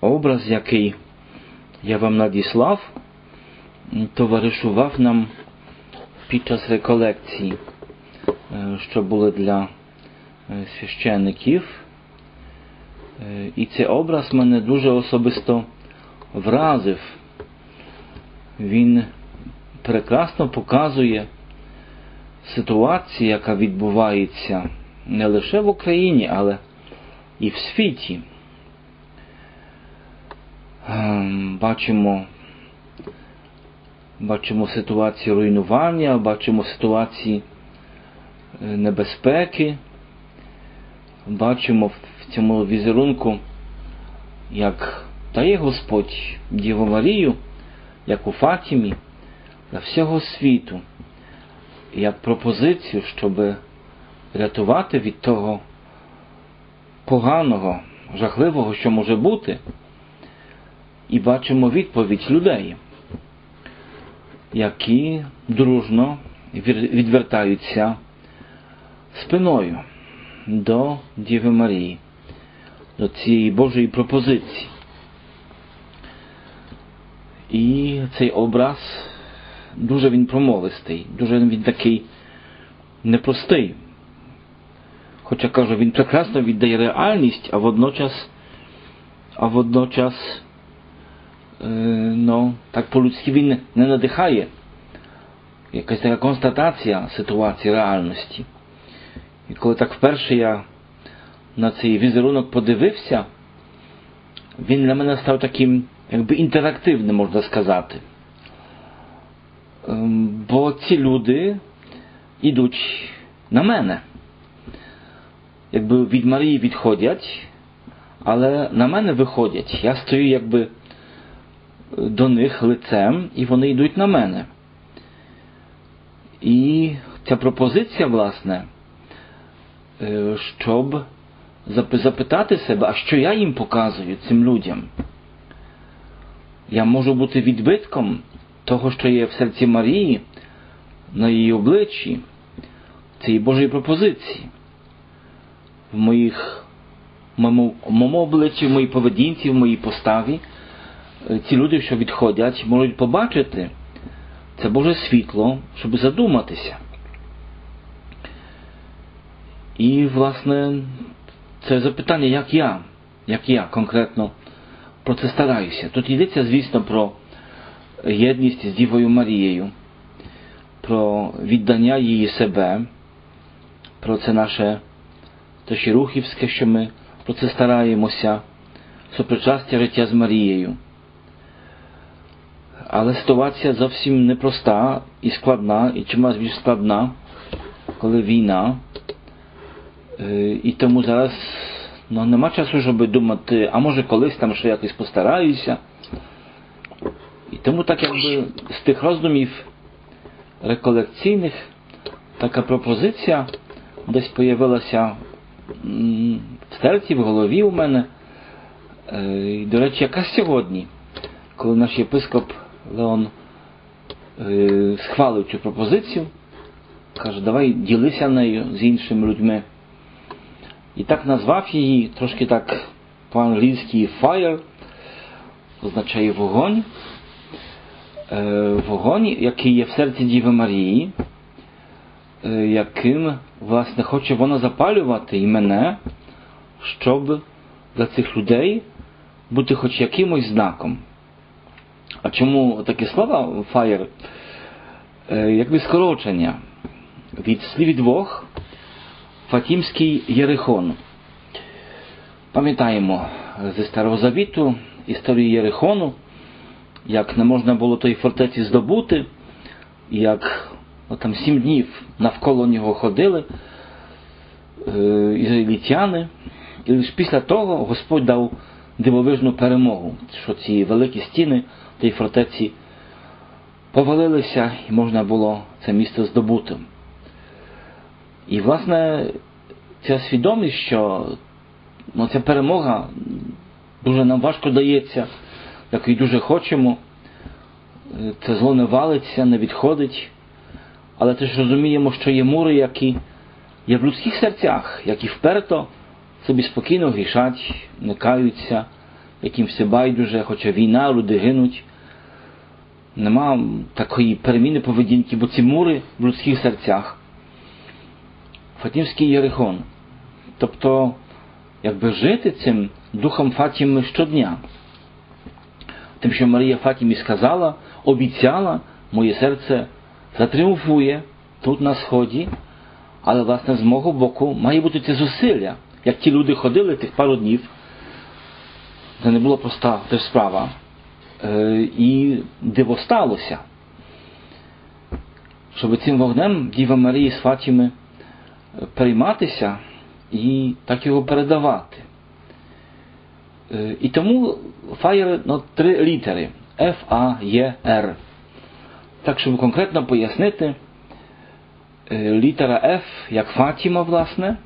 образ, який я вам надіслав, товаришував нам під час реколекції, що були для священників. І цей образ мене дуже особисто вразив. Він прекрасно показує ситуацію, яка відбувається не лише в Україні, але і в світі. Бачимо, бачимо ситуацію руйнування, бачимо ситуації небезпеки, бачимо в цьому візерунку, як дає Господь Діву Марію, як у Фатімі, для всього світу, як пропозицію, щоб рятувати від того поганого, жахливого, що може бути, і бачимо відповідь людей, які дружно відвертаються спиною до Діви Марії, до цієї Божої пропозиції. І цей образ дуже він промовистий, дуже він такий непростий. Хоча кажу, він прекрасно віддає реальність, а водночас, а водночас, е, ну, так по-людськи він не надихає. Якась така констатація ситуації реальності. І коли так вперше я на цей візерунок подивився, він для мене став таким, якби інтерактивним, можна сказати. Бо ці люди йдуть на мене. Якби від Марії відходять, але на мене виходять. Я стою якби них лицем, і вони йдуть на мене. І ця пропозиція, власне, щоб запитати себе, а що я їм показую цим людям? Я можу бути відбитком того, що є в серці Марії, на її обличчі, цієї Божої пропозиції, в моїх в моєму обличчі, в моїй поведінці, в моїй поставі, ці люди, що відходять, можуть побачити це Боже світло, щоб задуматися. І, власне, це запитання, як я, як я конкретно про це стараюся. Тут йдеться, звісно, про єдність з Дівою Марією, про віддання її себе, про це наше Тошірухівське, що ми про це стараємося, сопричастя життя з Марією. Але ситуація зовсім непроста і складна, і чимось більш складна, коли війна. І тому зараз ну, нема часу, щоб думати, а може колись там ще якось постараюся. І тому так якби з тих роздумів реколекційних така пропозиція десь появилася в серці, в голові у мене. І, до речі, яка сьогодні, коли наш єпископ Леон схвалив цю пропозицію, каже, давай ділися нею з іншими людьми. І так назвав її трошки так по-англійськи fire, означає вогонь. Вогонь, який є в серці Діви Марії, яким, власне, хоче вона запалювати і мене, щоб для цих людей бути хоч якимось знаком. А чому такі слова fire? Якби скорочення від слів двох Фатімський Єрихон. Пам'ятаємо зі Старого Завіту історію Єрихону, як не можна було той фортеці здобути, як ну, там сім днів навколо нього ходили ізраїльтяни, і лише після того Господь дав дивовижну перемогу, що ці великі стіни тієї фортеці повалилися і можна було це місце здобути. І, власне, ця свідомість, що ну, ця перемога дуже нам важко дається, як і дуже хочемо, це зло не валиться, не відходить, але теж розуміємо, що є мури, які є в людських серцях, які вперто собі спокійно грішать, не каються, яким все байдуже, хоча війна, люди гинуть. Нема такої переміни поведінки, бо ці мури в людських серцях. Фатімський Єрихон. Тобто, якби жити цим духом Фатіми щодня. Тим, що Марія Фатімі сказала, обіцяла, моє серце затріумфує тут на сході, але, власне, з мого боку має бути це зусилля. Як ті люди ходили тих пару днів, це не була проста теж справа. Е, і диво сталося, щоб цим вогнем Діва Марії з Фатіми перейматися і так його передавати. Е, І тому фаєр ну, три літери Ф, А, Є, Р. Так, щоб конкретно пояснити, е, літера Ф як Фатіма, власне,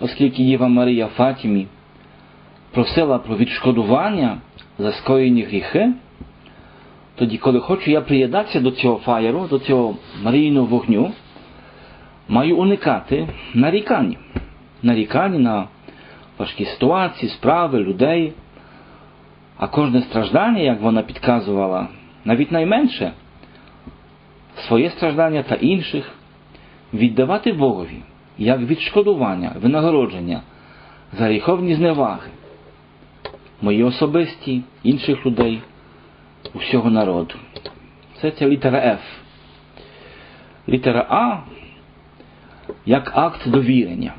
оскільки Єва Марія Фатімі просила про відшкодування за скоєні гріхи, тоді, коли хочу я приєднатися до цього фаєру, до цього Марійного вогню, маю уникати нарікань. Нарікань на важкі ситуації, справи, людей. А кожне страждання, як вона підказувала, навіть найменше, своє страждання та інших, віддавати Богові як відшкодування, винагородження за гріховні зневаги, мої особисті, інших людей, усього народу. Це ця літера Ф. Літера А як акт довірення,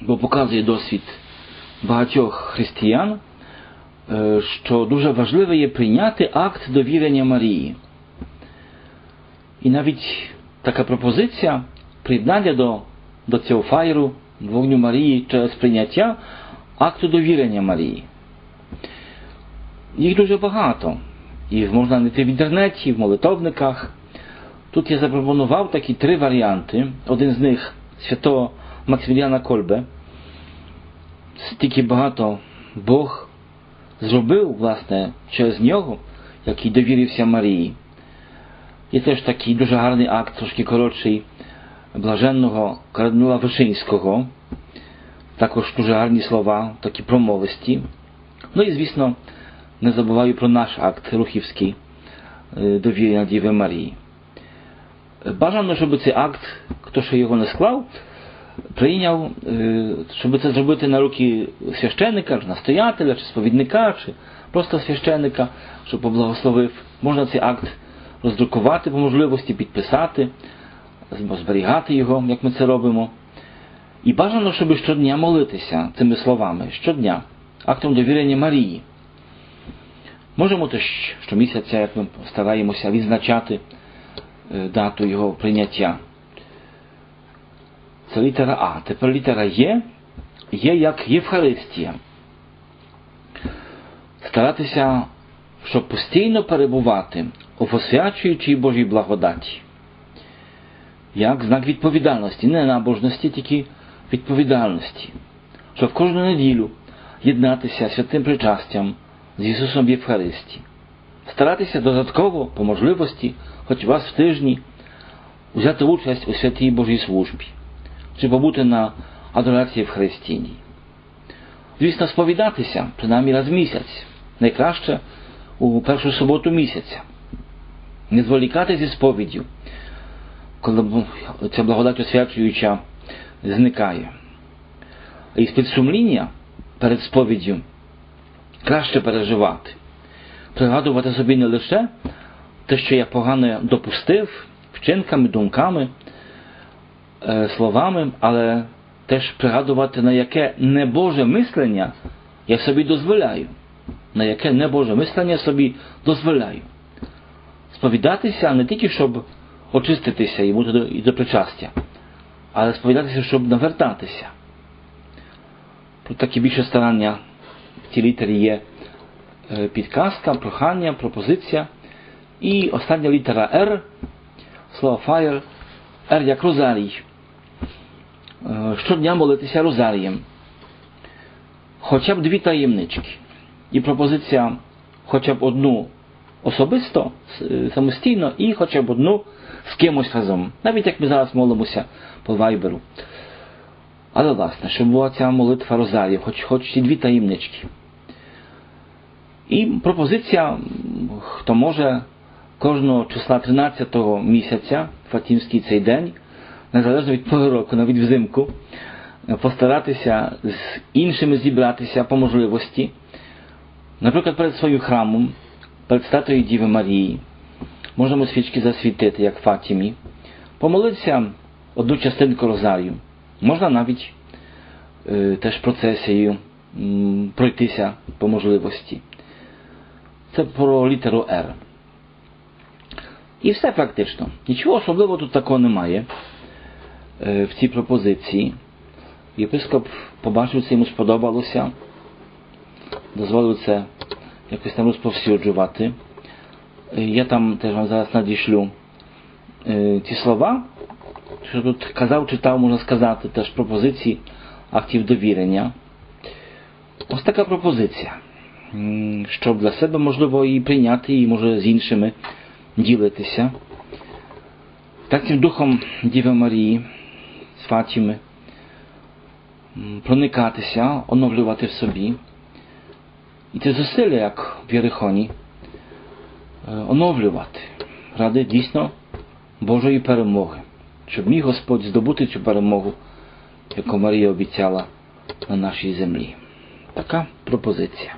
бо показує досвід багатьох християн, що дуже важливо є прийняти акт довірення Марії. І навіть така пропозиція приєднання до, до цього фаєру вогню Марії через прийняття акту довірення Марії. Їх дуже багато. Їх можна знайти в інтернеті, в молитовниках. Тут я запропонував такі три варіанти. Один з них святого Максиміліана Кольбе. Стільки багато Бог зробив, власне, через нього, який довірився Марії. Є теж такий дуже гарний акт, трошки коротший, блаженного кардинала Вишинського. Також дуже гарні слова, такі промовисті. Ну і, звісно, не забуваю про наш акт Рухівський довірення Діви Марії. Бажано, щоб цей акт, хто ще його не склав, прийняв, щоб це зробити на руки священника, чи настоятеля, чи сповідника, чи просто священика, щоб поблагословив. Можна цей акт роздрукувати по можливості, підписати, зберігати його, як ми це робимо. І бажано, щоб щодня молитися цими словами, щодня, актом довірення Марії. Можемо теж щомісяця, як ми стараємося відзначати дату його прийняття. Це літера А. Тепер літера Є є як Євхаристія. Старатися, щоб постійно перебувати в освячуючій Божій благодаті. Як знак відповідальності, не набожності, тільки відповідальності. Щоб кожну неділю єднатися святим причастям з Ісусом в Євхаристії. Старатися додатково, по можливості, хоч раз в тижні, взяти участь у святій Божій службі, чи побути на адорації в Христині. Звісно, сповідатися принаймні раз в місяць, найкраще у першу суботу місяця. Не зволікати зі сповіддю, коли ця благодать освячуюча зникає. І з-під сумління перед сповіддю краще переживати, пригадувати собі не лише те, що я погано допустив, вчинками, думками, словами, але теж пригадувати, на яке небоже мислення я собі дозволяю, на яке небоже мислення собі дозволяю. Сповідатися не тільки, щоб очиститися і бути і до причастя, але сповідатися, щоб навертатися. Про такі більше старання в цій літері є підказка, прохання, пропозиція. І остання літера R, слово fire, R як розарій. Щодня молитися розарієм. Хоча б дві таємнички. І пропозиція хоча б одну особисто, самостійно, і хоча б одну з кимось разом. Навіть як ми зараз молимося по вайберу. Але власне, щоб була ця молитва розаріїв, хоч, хоч і дві таємнички. І пропозиція, хто може кожного числа 13 місяця, Фатімський цей день, незалежно від пори року, навіть взимку, постаратися з іншими зібратися по можливості, наприклад, перед своїм храмом, перед статуєю Діви Марії, можемо свічки засвітити, як Фатімі, помолитися одну частинку розарію. Можна навіть е, теж процесією м, пройтися по можливості. Це про літеру Р. І все практично. Нічого особливого тут такого немає е, в цій пропозиції. Єпископ побачив це, йому сподобалося, дозволив це якось там розповсюджувати. Е, Я там теж вам зараз надішлю е, ті слова, що тут казав, читав, можна сказати, теж пропозиції актів довірення. Ось така пропозиція, щоб для себе можливо і прийняти, і може з іншими ділитися. Так цим духом Діви Марії, з Фатіми, проникатися, оновлювати в собі. І це зусилля, як в Єрихоні, оновлювати ради дійсно Божої перемоги, щоб міг Господь здобути цю перемогу, яку Марія обіцяла на нашій землі. Така пропозиція.